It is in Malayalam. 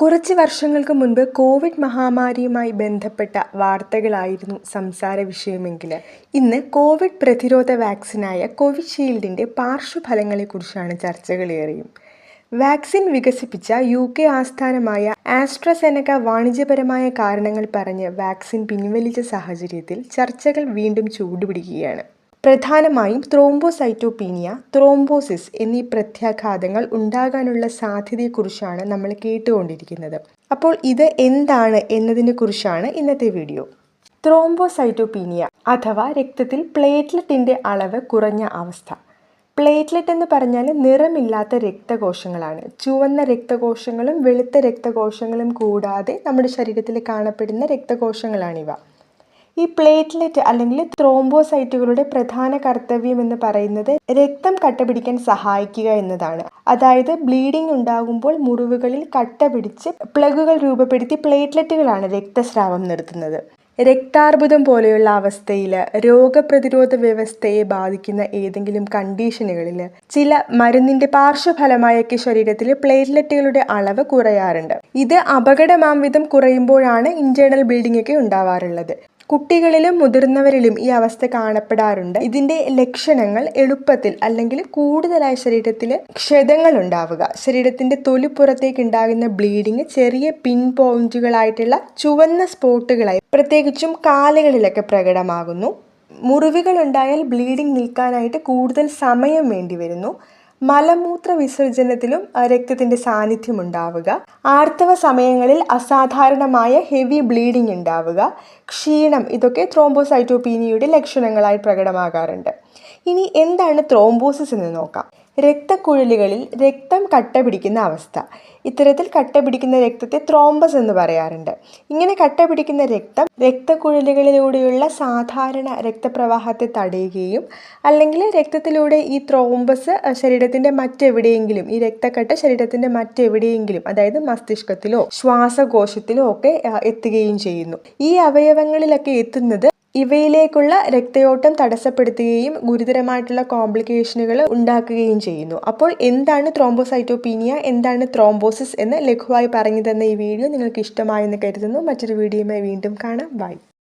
കുറച്ച് വർഷങ്ങൾക്ക് മുൻപ് കോവിഡ് മഹാമാരിയുമായി ബന്ധപ്പെട്ട വാർത്തകളായിരുന്നു സംസാര വിഷയമെങ്കിൽ ഇന്ന് കോവിഡ് പ്രതിരോധ വാക്സിനായ കോവിഷീൽഡിന്റെ പാർശ്വഫലങ്ങളെക്കുറിച്ചാണ് ചർച്ചകളേറിയും. വാക്സിൻ വികസിപ്പിച്ച യു കെ ആസ്ഥാനമായ ആസ്ട്രസെനക വാണിജ്യപരമായ കാരണങ്ങൾ പറഞ്ഞ് വാക്സിൻ പിൻവലിച്ച സാഹചര്യത്തിൽ ചർച്ചകൾ വീണ്ടും ചൂടുപിടിക്കുകയാണ്. പ്രധാനമായും ത്രോംബോസൈറ്റോപീനിയ ത്രോംബോസിസ് എന്നീ പ്രത്യാഘാതങ്ങൾ ഉണ്ടാകാനുള്ള സാധ്യതയെക്കുറിച്ചാണ് നമ്മൾ കേട്ടുകൊണ്ടിരിക്കുന്നത്. അപ്പോൾ ഇത് എന്താണ് എന്നതിനെക്കുറിച്ചാണ് ഇന്നത്തെ വീഡിയോ. ത്രോംബോസൈറ്റോപീനിയ അഥവാ രക്തത്തിൽ പ്ലേറ്റ്ലെറ്റിന്റെ അളവ് കുറഞ്ഞ അവസ്ഥ. പ്ലേറ്റ്ലെറ്റ് എന്ന് പറഞ്ഞാൽ നിറമില്ലാത്ത രക്തകോശങ്ങളാണ്. ചുവന്ന രക്തകോശങ്ങളും വെളുത്ത രക്തകോശങ്ങളും കൂടാതെ നമ്മുടെ ശരീരത്തിൽ കാണപ്പെടുന്ന രക്തകോശങ്ങളാണിവ. ഈ പ്ലേറ്റ്ലെറ്റ് അല്ലെങ്കിൽ ത്രോംബോസൈറ്റുകളുടെ പ്രധാന കർത്തവ്യം എന്ന് പറയുന്നത് രക്തം കട്ടപിടിക്കാൻ സഹായിക്കുക എന്നതാണ്. അതായത് ബ്ലീഡിംഗ് ഉണ്ടാകുമ്പോൾ മുറിവുകളിൽ കട്ട പിടിച്ച് പ്ലഗുകൾ രൂപപ്പെടുത്തി പ്ലേറ്റ്ലെറ്റുകളാണ് രക്തസ്രാവം നിർത്തുന്നത്. രക്താർബുദം പോലെയുള്ള അവസ്ഥയിൽ രോഗപ്രതിരോധ വ്യവസ്ഥയെ ബാധിക്കുന്ന ഏതെങ്കിലും കണ്ടീഷനുകളിൽ ചില മരുന്നിന്റെ പാർശ്വഫലമായൊക്കെ ശരീരത്തിൽ പ്ലേറ്റ്ലെറ്റുകളുടെ അളവ് കുറയാറുണ്ട്. ഇത് അപകടമാം വിധം കുറയുമ്പോഴാണ് ഇന്റേണൽ ബ്ലീഡിംഗ് ഒക്കെ ഉണ്ടാവാറുള്ളത്. കുട്ടികളിലും മുതിർന്നവരിലും ഈ അവസ്ഥ കാണപ്പെടാറുണ്ട്. ഇതിന്റെ ലക്ഷണങ്ങൾ എളുപ്പത്തിൽ അല്ലെങ്കിൽ കൂടുതലായി ശരീരത്തിൽ ക്ഷതങ്ങൾ ഉണ്ടാവുക. ശരീരത്തിന്റെ തൊലിപ്പുറത്തേക്ക് ഉണ്ടാകുന്ന ബ്ലീഡിങ് ചെറിയ പിൻ പോയിന്റുകളായിട്ടുള്ള ചുവന്ന സ്പോട്ടുകളായി പ്രത്യേകിച്ചും കാലുകളിലൊക്കെ പ്രകടമാകുന്നു. മുറിവുകൾ ഉണ്ടായാൽ ബ്ലീഡിംഗ് നിൽക്കാനായിട്ട് കൂടുതൽ സമയം വേണ്ടി വരുന്നു. മലമൂത്ര വിസർജനത്തിലും രക്തത്തിന്റെ സാന്നിധ്യം ഉണ്ടാവുക ആർത്തവ സമയങ്ങളിൽ അസാധാരണമായ ഹെവി ബ്ലീഡിംഗ് ഉണ്ടാവുക. ക്ഷീണം ഇതൊക്കെ ത്രോംബോസൈറ്റോപീനിയയുടെ ലക്ഷണങ്ങളായി പ്രകടമാകാറുണ്ട്. ഇനി എന്താണ് ത്രോംബോസിസ് എന്ന് നോക്കാം. രക്തക്കുഴലുകളിൽ രക്തം കട്ട പിടിക്കുന്ന അവസ്ഥ. ഇത്തരത്തിൽ കട്ട പിടിക്കുന്ന രക്തത്തെ ത്രോംബസ് എന്ന് പറയാറുണ്ട്. ഇങ്ങനെ കട്ട പിടിക്കുന്ന രക്തം രക്തക്കുഴലുകളിലൂടെയുള്ള സാധാരണ രക്തപ്രവാഹത്തെ തടയുകയും അല്ലെങ്കിൽ രക്തത്തിലൂടെ ഈ ത്രോംബസ് ശരീരത്തിന്റെ മറ്റെവിടെയെങ്കിലും ഈ രക്തക്കട്ട ശരീരത്തിന്റെ മറ്റെവിടെയെങ്കിലും അതായത് മസ്തിഷ്കത്തിലോ ശ്വാസകോശത്തിലോ ഒക്കെ എത്തുകയും ചെയ്യുന്നു. ഈ അവയവങ്ങളിലൊക്കെ എത്തുന്നത് ഇവയിലേക്കുള്ള രക്തയോട്ടം തടസ്സപ്പെടുത്തുകയും ഗുരുതരമായിട്ടുള്ള കോംപ്ലിക്കേഷനുകൾ ഉണ്ടാക്കുകയും ചെയ്യുന്നു. അപ്പോൾ എന്താണ് ത്രോംബോസൈറ്റോപീനിയ എന്താണ് ത്രോംബോസിസ് എന്ന് ലഘുവായി പറഞ്ഞു തന്ന ഈ വീഡിയോ നിങ്ങൾക്ക് ഇഷ്ടമായെന്ന് കരുതുന്നു. മറ്റൊരു വീഡിയോയുമായി വീണ്ടും കാണാം. ബൈ